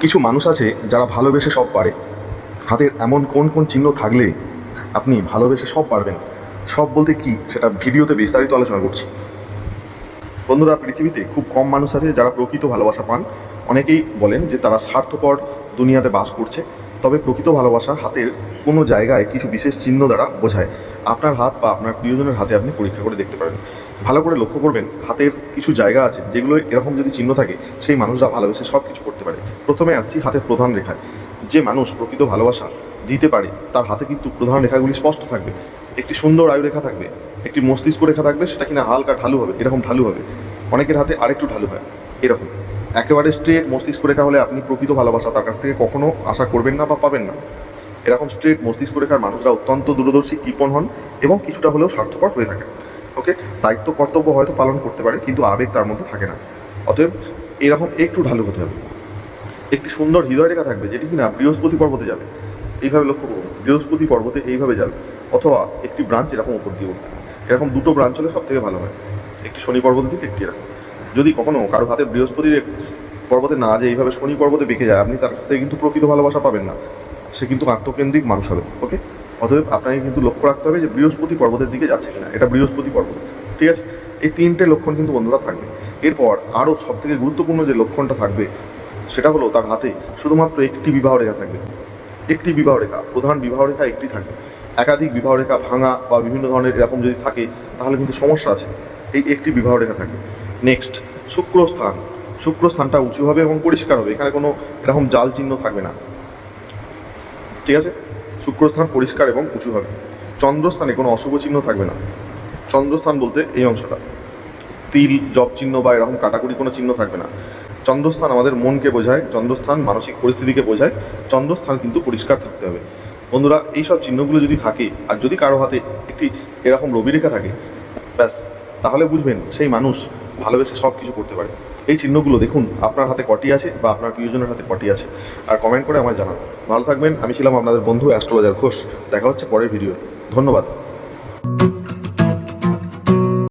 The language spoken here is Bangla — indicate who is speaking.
Speaker 1: কিছু মানুষ আছে যারা ভালোবেসে সব পারে। হাতের এমন কোন কোন চিহ্ন থাকলে আপনি ভালোবেসে সব পারবেন? সব বলতে কি সেটা ভিডিওতে বিস্তারিত আলোচনা করছি। বন্ধুরা, পৃথিবীতে খুব কম মানুষ আছে যারা প্রকৃত ভালোবাসা পান। অনেকেই বলেন যে তারা স্বার্থপর দুনিয়াতে বাস করছে। তবে প্রকৃত ভালোবাসা হাতের কোনো জায়গায় কিছু বিশেষ চিহ্ন দ্বারা বোঝায়। আপনার হাত বা আপনার প্রিয়জনের হাতে আপনি পরীক্ষা করে দেখতে পারেন। ভালো করে লক্ষ্য করবেন, হাতের কিছু জায়গা আছে যেগুলো এরকম যদি চিহ্ন থাকে, সেই মানুষরা ভালোবেসে সব কিছু করতে পারে। প্রথমে আসছি হাতের প্রধান রেখায়। যে মানুষ প্রকৃত ভালোবাসা দিতে পারে, তার হাতে কিন্তু প্রধান রেখাগুলি স্পষ্ট থাকবে। একটি সুন্দর আয়ু রেখা থাকবে, একটি মস্তিষ্ক রেখা থাকবে, সেটা কিনা হালকা ঢালু হবে, এরকম ঢালু হবে। অনেকের হাতে আরেকটু ঢালু হয়, এরকম। একেবারে স্ট্রেট মস্তিষ্ক রেখা হলে আপনি প্রকৃত ভালোবাসা তার কাছ থেকে কখনো আশা করবেন না বা পাবেন না। এরকম স্ট্রেট মস্তিষ্ক রেখার মানুষরা অত্যন্ত দূরদর্শী, কৃপণ হন এবং কিছুটা হলেও স্বার্থপর হয়ে থাকে ওকে? দায়িত্ব, কর্তব্য হয়তো পালন করতে পারে, কিন্তু আবেগ তার মধ্যে থাকে না। অতএব এরকম একটু ঢালু হতে হবে। একটি সুন্দর হৃদয় রেখা থাকবে, যেটি কিনা বৃহস্পতি পর্বতে যাবে। এইভাবে লক্ষ্য করুন, বৃহস্পতি পর্বতে এইভাবে যাবে, অথবা একটি ব্রাঞ্চ এরকম উপর দিয়ে উঠবে। এরকম দুটো ব্রাঞ্চ হলে সব থেকে ভালো হয়। একটি শনি পর্বতের দিকে, একটি এরকম। যদি কখনো কারও হাতে বৃহস্পতির পর্বতে না যে এইভাবে শনি পর্বতে বেঁকে যায়, আপনি তার কাছ থেকে কিন্তু প্রকৃত ভালোবাসা পাবেন না। সে কিন্তু আত্মকেন্দ্রিক মানুষ হবে, ওকে? অতএব আপনাকে কিন্তু লক্ষ্য রাখতে হবে যে বৃহস্পতি পর্বতের দিকে যাচ্ছে কিনা। এটা বৃহস্পতি পর্বত, ঠিক আছে? এই তিনটে লক্ষণ কিন্তু বন্ধুরা থাকবে। এরপর আরও সব থেকে গুরুত্বপূর্ণ যে লক্ষণটা থাকবে, সেটা হলো তার হাতে শুধুমাত্র একটি বিবাহ রেখা থাকবে। একটি বিবাহ রেখা, প্রধান বিবাহ রেখা একটি থাকবে। একাধিক বিবাহ রেখা ভাঙা বা বিভিন্ন ধরনের এরকম যদি থাকে, তাহলে কিন্তু সমস্যা আছে। এই একটি বিবাহ রেখা থাকবে। নেক্সট, শুক্রস্থান। শুক্রস্থানটা উঁচু হবে এবং পরিষ্কার হবে। এখানে কোনো এরকম জাল চিহ্ন থাকবে না। ঠিক আছে? শুক্রস্থান পরিষ্কার এবং উঁচু হবে। চন্দ্রস্থানে কোনো অশুভ চিহ্ন থাকবে না। চন্দ্রস্থান বলতে এই অংশটা। তিল, জব চিহ্ন বা এরকম কাটাকুটি কোনো চিহ্ন থাকবে না। চন্দ্রস্থান আমাদের মনকে বোঝায়, চন্দ্রস্থান মানসিক পরিস্থিতিকে বোঝায়, চন্দ্রস্থান কিন্তু পরিষ্কার থাকতে হবে। বন্ধুরা এই সব চিহ্নগুলো যদি থাকে, আর যদি কারও হাতে একটি এরকম রবি রেখা থাকে, ব্যাস, তাহলে বুঝবেন সেই মানুষ ভালোবেসে সব কিছু করতে পারে। এই চিহ্নগুলো দেখুন, আপনার হাতে কটি আছে বা আপনার প্রিয়জনের হাতে কটি আছে, আর কমেন্ট করে আমায় জানান। ভালো থাকবেন, আমি ছিলাম আপনাদের বন্ধু অ্যাস্ট্রোলজার ঘোষ। দেখা হচ্ছে পরের ভিডিও ধন্যবাদ।